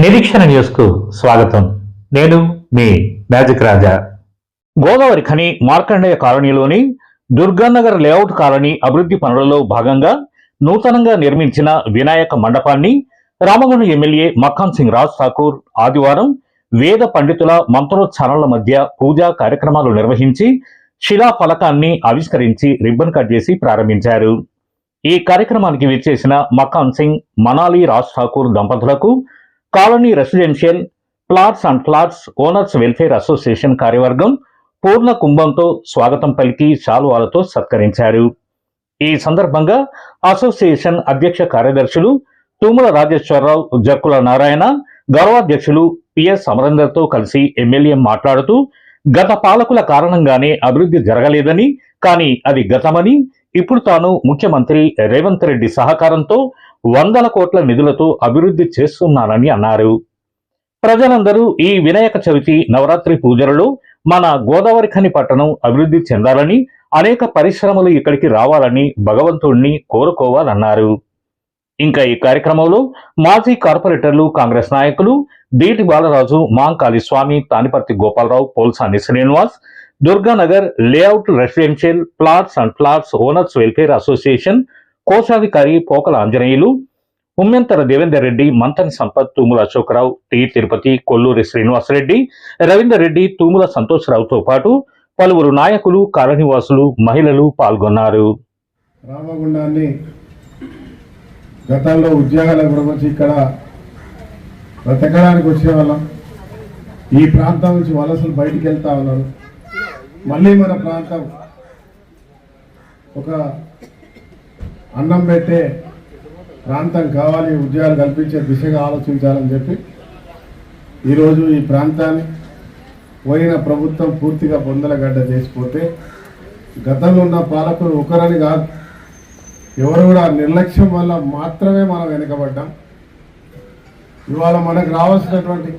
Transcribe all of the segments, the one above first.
నిరీక్షణ న్యూస్కు స్వాగతం. నేను మీ మ్యాజిక్ రాజా. గోదావరి ఖని మార్కండేయ కాలనీలోని దుర్గానగర్ లేఅవుట్ కాలనీ అభివృద్ధి పనులలో భాగంగా నూతనంగా నిర్మించిన వినాయక మండపాన్ని రామగుండం ఎమ్మెల్యే మక్కాన్ సింగ్ రాజ్ ఠాకూర్ ఆదివారం వేద పండితుల మంత్రోచ్చారణల మధ్య పూజా కార్యక్రమాలు నిర్వహించి శిలా ఫలకాన్ని ఆవిష్కరించి రిబ్బన్ కట్ చేసి ప్రారంభించారు. ఈ కార్యక్రమానికి విచ్చేసిన మక్కాన్ సింగ్ మనాలి రాజ్ ఠాకూర్ దంపతులకు colony residential plots and plots owners welfare association కార్యవర్గం పూర్ణ కుంభంతో స్వాగతం పలికి శాలువాలతో సత్కరించారు. ఈ సందర్భంగా అసోసియేషన్ అధ్యక్ష కార్యదర్శులు తుమ్మల రాజేశ్వరరావు జక్కుల నారాయణ గౌరవాధ్యక్షులు పిఎస్ అమరేందర్తో కలిసి ఎమ్మెల్యే మాట్లాడుతూ గత పాలకుల కారణంగానే అభివృద్ధి జరగలేదని కానీ అది గతమని ఇప్పుడు తాను ముఖ్యమంత్రి రేవంత్ రెడ్డి సహకారంతో వందల కోట్ల నిధులతో అభివృద్ధి చేస్తున్నానని అన్నారు. ప్రజలందరూ ఈ వినాయక చవితి నవరాత్రి పూజలలో మన గోదావరిఖని పట్టణం అభివృద్ధి చెందాలని అనేక పరిశ్రమలు ఇక్కడికి రావాలని భగవంతుణ్ణి కోరుకోవాలన్నారు. ఇంకా ఈ కార్యక్రమంలో మాజీ కార్పొరేటర్లు కాంగ్రెస్ నాయకులు Deeti Balaraju Mankali Swamy Taniparthi Gopalarao Polsani Srinivas Durganagar layout residential plots and plots owners welfare association కోశాధికారి పోకల ఆంజనేయులు ఉమ్మెంతర దేవేందర్ రెడ్డి మంతని సంపత్ తూముల అశోకరావు టి తిరుపతి కొల్లూరి శ్రీనివాసరెడ్డి రవీందర్ రెడ్డి తూముల సంతోషరావుతో పాటు పలువురు నాయకులు కాలనివాసులు మహిళలు పాల్గొన్నారు. రామగుండాన్ని గతంలో ఉద్యోగాల వచ్చి ఇక్కడ బ్రతకడానికి వచ్చేవాళ్ళం ఈ ప్రాంతం నుంచి వలసలు బయటికి వెళ్తా ఉన్నారు. మళ్ళీ మన ప్రాంతం ఒక అన్నం పెట్టే ప్రాంతం కావాలి ఉద్యోగాలు కల్పించే దిశగా ఆలోచించాలని చెప్పి ఈరోజు ఈ ప్రాంతాన్ని పోయిన ప్రభుత్వం పూర్తిగా పొందలగడ్డ చేసిపోతే గతంలో ఉన్న పాలకులు ఒకరని కాదు. ఎవరు కూడా నిర్లక్ష్యం వల్ల మాత్రమే మనం వెనుకబడ్డాం. ఇవాళ మనకు రావాల్సినటువంటి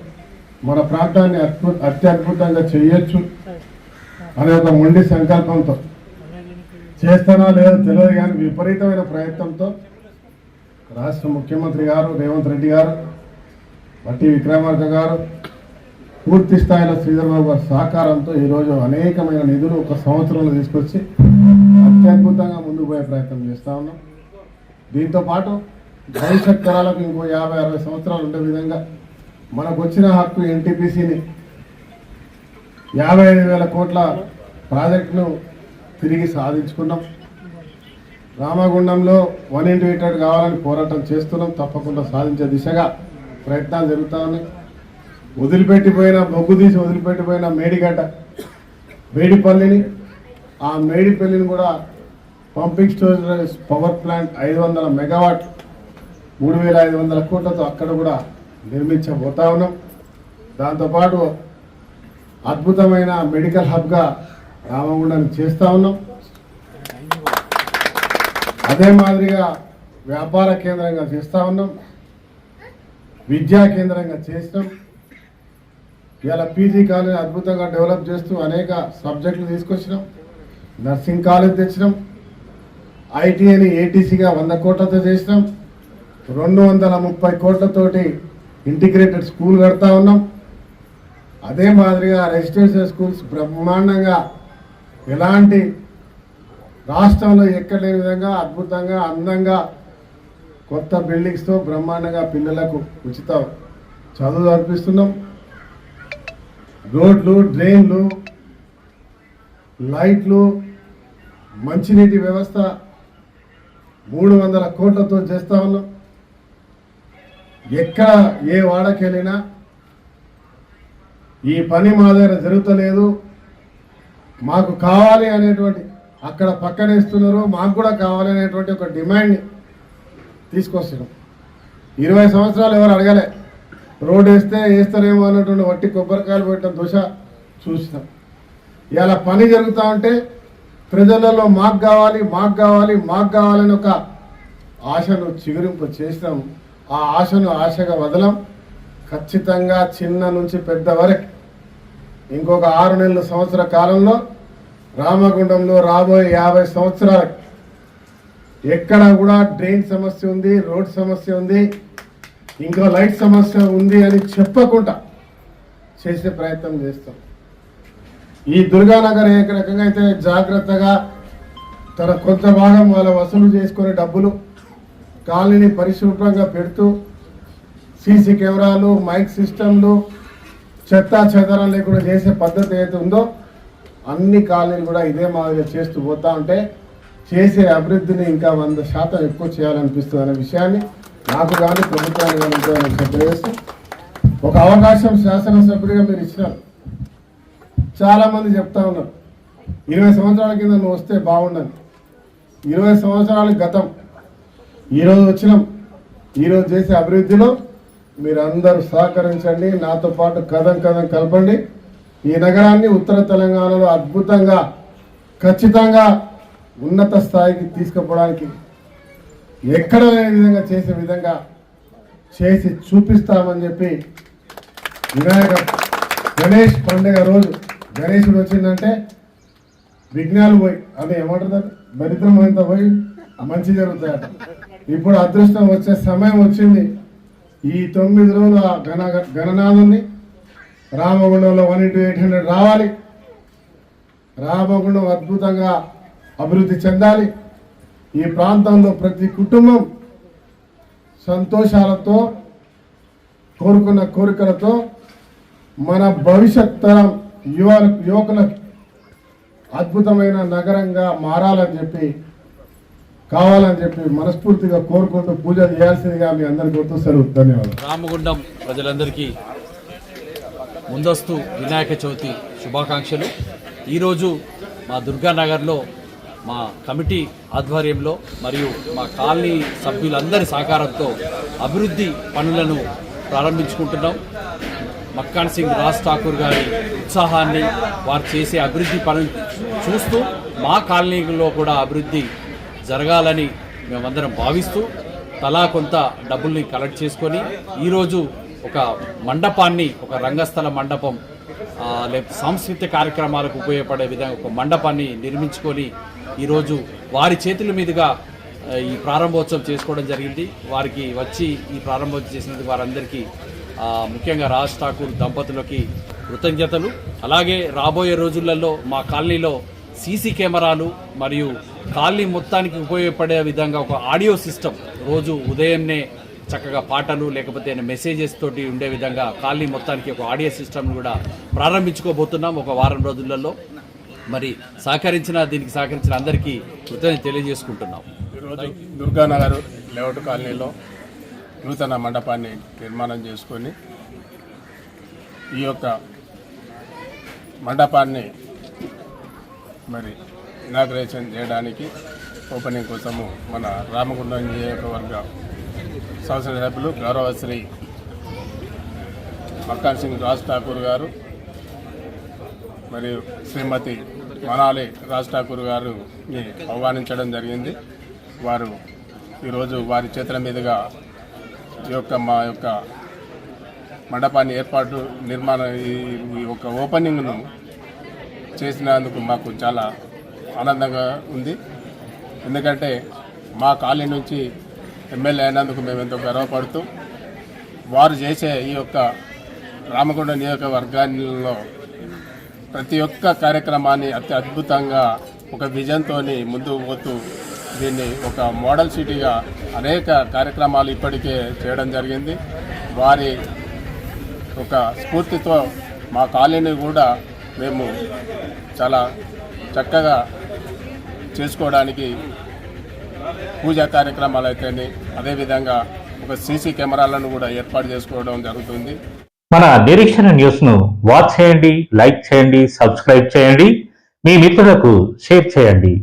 మన ప్రాంతాన్ని అద్భుత అత్యద్భుతంగా చేయొచ్చు అనే ఒక మొండి సంకల్పంతో చేస్తానో లేదో తెలియదు కానీ విపరీతమైన ప్రయత్నంతో రాష్ట్ర ముఖ్యమంత్రి గారు రేవంత్ రెడ్డి గారు మట్టి విక్రమార్క గారు పూర్తి స్థాయిలో శ్రీధర్బాబు గారి సహకారంతో ఈరోజు అనేకమైన నిధులు ఒక సంవత్సరంలో తీసుకొచ్చి అత్యద్భుతంగా ముందుకు పోయే ప్రయత్నం చేస్తా ఉన్నాం. దీంతో పాటు భవిష్యత్ తరాలకు ఇంకో యాభై అరవై సంవత్సరాలు ఉండే విధంగా మనకు వచ్చిన హక్కు ఎన్టీపీసీని యాభై ఐదు వేల కోట్ల ప్రాజెక్టును తిరిగి సాధించుకున్నాం. రామగుండంలో వన్ ఇంటివేటెడ్ కావాలని పోరాటం చేస్తున్నాం. తప్పకుండా సాధించే దిశగా ప్రయత్నాలు జరుగుతూ ఉన్నాయి. వదిలిపెట్టిపోయిన బొగ్గు తీసి వదిలిపెట్టిపోయిన మేడిగడ్డ మేడిపల్లిని ఆ మేడిపల్లిని కూడా పంపింగ్ స్టోరేజ్ పవర్ ప్లాంట్ ఐదు వందల మెగావాట్ మూడు వేల ఐదు వందల కోట్లతో అక్కడ కూడా నిర్మించబోతా ఉన్నాం. దాంతోపాటు అద్భుతమైన మెడికల్ హబ్గా రామగుండాన్ని చేస్తూ ఉన్నాం. అదే మాదిరిగా వ్యాపార కేంద్రంగా చేస్తూ ఉన్నాం. విద్యా కేంద్రంగా చేసినాం. ఇవాళ పీజీ కాలేజ్ అద్భుతంగా డెవలప్ చేస్తూ అనేక సబ్జెక్టులు తీసుకొచ్చినాం. నర్సింగ్ కాలేజ్ తెచ్చినాం. ఐటీఐని ఏటీసీగా వంద కోట్లతో చేసినాం. రెండు వందల ముప్పై కోట్లతోటి ఇంటిగ్రేటెడ్ స్కూల్ కడతా ఉన్నాం. అదే మాదిరిగా రెసిడెన్షియల్ స్కూల్స్ బ్రహ్మాండంగా ఎలాంటి రాష్ట్రంలో ఎక్కడ విధంగా అద్భుతంగా అందంగా కొత్త బిల్డింగ్స్తో బ్రహ్మాండంగా పిల్లలకు ఉచిత చదువు అర్పిస్తున్నాం. రోడ్లు డ్రైన్లు లైట్లు మంచినీటి వ్యవస్థ మూడు వందల కోట్లతో చేస్తా ఉన్నాం. ఎక్కడ ఏ వాడకెళ్ళినా ఈ పని మా దగ్గర జరుగుతలేదు. మాకు కావాలి అనేటువంటి అక్కడ పక్కన ఇస్తున్నారు మాకు కూడా కావాలి అనేటువంటి ఒక డిమాండ్ని తీసుకొస్తున్నాం ఇరవై సంవత్సరాలు ఎవరు అడగలే రోడ్డు వేస్తే వేస్తారేమో అన్నటువంటి వట్టి కొబ్బరికాయలు పెట్టిన దోశ చూసినాం. ఇలా పని జరుగుతూ ఉంటే ప్రజలలో మాకు కావాలి మాకు కావాలి మాకు కావాలని ఒక ఆశను చిగురింపు చేసినాం. ఆ ఆశను ఆశగా వదలం. ఖచ్చితంగా చిన్న నుంచి పెద్ద వరకు ఇంకొక ఆరు నెలల సంవత్సర కాలంలో రామగుండంలో రాబోయే యాభై సంవత్సరాలకు ఎక్కడ కూడా డ్రైన్ సమస్య ఉంది రోడ్ సమస్య ఉంది ఇంకో లైట్ సమస్య ఉంది అని చెప్పకుండా చేసే ప్రయత్నం చేస్తాం. ఈ దుర్గానగర్ ఏ రకంగా అయితే జాగ్రత్తగా తన కొంత భాగం వాళ్ళ వసూలు చేసుకునే డబ్బులు కాలనీని పరిశుభ్రంగా పెడుతూ సీసీ కెమెరాలు మైక్ సిస్టంలు చెత్త చెదరం లేకుండా చేసే పద్ధతి ఏదైతే ఉందో అన్ని కాలనీలు కూడా ఇదే మాదిరిగా చేస్తూ పోతా ఉంటే చేసే అభివృద్ధిని ఇంకా వంద శాతం ఎక్కువ చేయాలనిపిస్తుంది అనే విషయాన్ని నాకు కానీ ప్రభుత్వానికి కానీ ఇంకా ఒక అవకాశం శాసనసభ్యుడిగా మీరు ఇచ్చినారు. చాలామంది చెప్తా ఉన్నారు. ఇరవై సంవత్సరాల కింద నువ్వు వస్తే బాగుండని. ఇరవై సంవత్సరాల గతం. ఈరోజు వచ్చినాం. ఈరోజు చేసే అభివృద్ధిలో మీరందరూ సహకరించండి నాతో పాటు కథం కథం కలపండి. ఈ నగరాన్ని ఉత్తర తెలంగాణలో అద్భుతంగా ఖచ్చితంగా ఉన్నత స్థాయికి తీసుకుపోవడానికి ఎక్కడ లేని విధంగా చేసే విధంగా చేసి చూపిస్తామని చెప్పి వినాయక గణేష్ పండుగ రోజు గణేశుడు వచ్చిందంటే విఘ్నాలు పోయి అదే ఏమంటారు దరిద్రం అంతా పోయి? మంచి జరుగుతాయట. ఇప్పుడు అదృష్టం వచ్చే సమయం వచ్చింది. ఈ తొమ్మిది రోజులు ఆ గణ గణనాథుని రామగుండంలో వన్ ఇంటూ ఎయిట్ హండ్రెడ్ రావాలి. రామగుండం అద్భుతంగా అభివృద్ధి చెందాలి. ఈ ప్రాంతంలో ప్రతి కుటుంబం సంతోషాలతో కోరుకున్న కోరికలతో మన భవిష్యత్ తరం యువ యువకులకు అద్భుతమైన నగరంగా మారాలని చెప్పి కావాలని చెప్పి మనస్ఫూర్తిగా కోరుకుంటూ పూజ చేయాల్సిందిగా మీ అందరికీ గుర్తు సెలవు ధన్యవాదాలు. రామగుండం ప్రజలందరికీ ముందస్తు వినాయక చవితి శుభాకాంక్షలు. ఈరోజు మా దుర్గానగర్లో మా కమిటీ ఆధ్వర్యంలో మరియు మా కాలనీ సభ్యులందరి సహకారంతో అభివృద్ధి పనులను ప్రారంభించుకుంటున్నాం. మక్కాన్ సింగ్ రాజ్ ఠాకూర్ గారి ఉత్సాహాన్ని వారు చేసే అభివృద్ధి పనులు చూస్తూ మా కాలనీలో కూడా అభివృద్ధి జరగాలని మేమందరం భావిస్తూ తలా కొంత డబ్బుల్ని కలెక్ట్ చేసుకొని ఈరోజు ఒక మండపాన్ని ఒక రంగస్థల మండపం లేకపోతే సాంస్కృతిక కార్యక్రమాలకు ఉపయోగపడే విధంగా ఒక మండపాన్ని నిర్మించుకొని ఈరోజు వారి చేతుల మీదుగా ఈ ప్రారంభోత్సవం చేసుకోవడం జరిగింది. వారికి వచ్చి ఈ ప్రారంభోత్సవం చేసినందుకు వారందరికీ ముఖ్యంగా రాజ్ ఠాకూర్ దంపతులకి కృతజ్ఞతలు. అలాగే రాబోయే రోజులలో మా కాలనీలో సీసీ కెమెరాలు మరియు ఖాళీ మొత్తానికి ఉపయోగపడే విధంగా ఒక ఆడియో సిస్టమ్ రోజు ఉదయంనే చక్కగా పాటలు లేకపోతే మెసేజెస్ తోటి ఉండే విధంగా ఖాళీ మొత్తానికి ఒక ఆడియో సిస్టమ్ను కూడా ప్రారంభించుకోబోతున్నాం ఒక వారం రోజులలో. మరి సహకరించిన దీనికి సహకరించిన అందరికీ కృతజ్ఞత తెలియజేసుకుంటున్నాం. ఈరోజు దుర్గానగర్ లేఅవుట్ కాలనీలో నూతన మండపాన్ని నిర్మాణం చేసుకొని ఈ యొక్క మండపాన్ని మరి ఇనాగ్రేషన్ చేయడానికి ఓపెనింగ్ కోసము మన రామగుండం నియోజకవర్గ శాసనసభ్యులు గౌరవశ్రీ మక్కాన్ సింగ్ రాజ్ ఠాకూర్ గారు మరియు శ్రీమతి మనాలి రాజ్ ఠాకూర్ గారుని ఆహ్వానించడం జరిగింది. వారు ఈరోజు వారి చేతుల మీదుగా ఈ యొక్క మా యొక్క మండపాన్ని ఏర్పాటు నిర్మాణ ఈ ఈ యొక్క ఓపెనింగ్ను చేసినందుకు మాకు చాలా ఆనందంగా ఉంది. ఎందుకంటే మా కాలనీ నుంచి ఎమ్మెల్యే అయినందుకు మేము ఎంతో గర్వపడుతూ వారు చేసే ఈ యొక్క రామగుండ నియోజకవర్గాల్లో ప్రతి ఒక్క కార్యక్రమాన్ని అతి అద్భుతంగా ఒక విజన్తో ముందుకు పోతూ దీన్ని ఒక మోడల్ సిటీగా అనేక కార్యక్రమాలు ఇప్పటికే చేయడం జరిగింది. వారి ఒక స్ఫూర్తితో మా కాలనీ కూడా మేము చాలా చక్కగా చేసుకోవడానికి పూజా కార్యక్రమాలు అయితేనే అదేవిధంగా ఒక సీసీ కెమెరాలను కూడా ఏర్పాటు చేసుకోవడం జరుగుతుంది. మన నిరీక్షణ న్యూస్ను వాచ్ చేయండి లైక్ చేయండి సబ్స్క్రైబ్ చేయండి. మీ మిత్రులకు షేర్ చేయండి.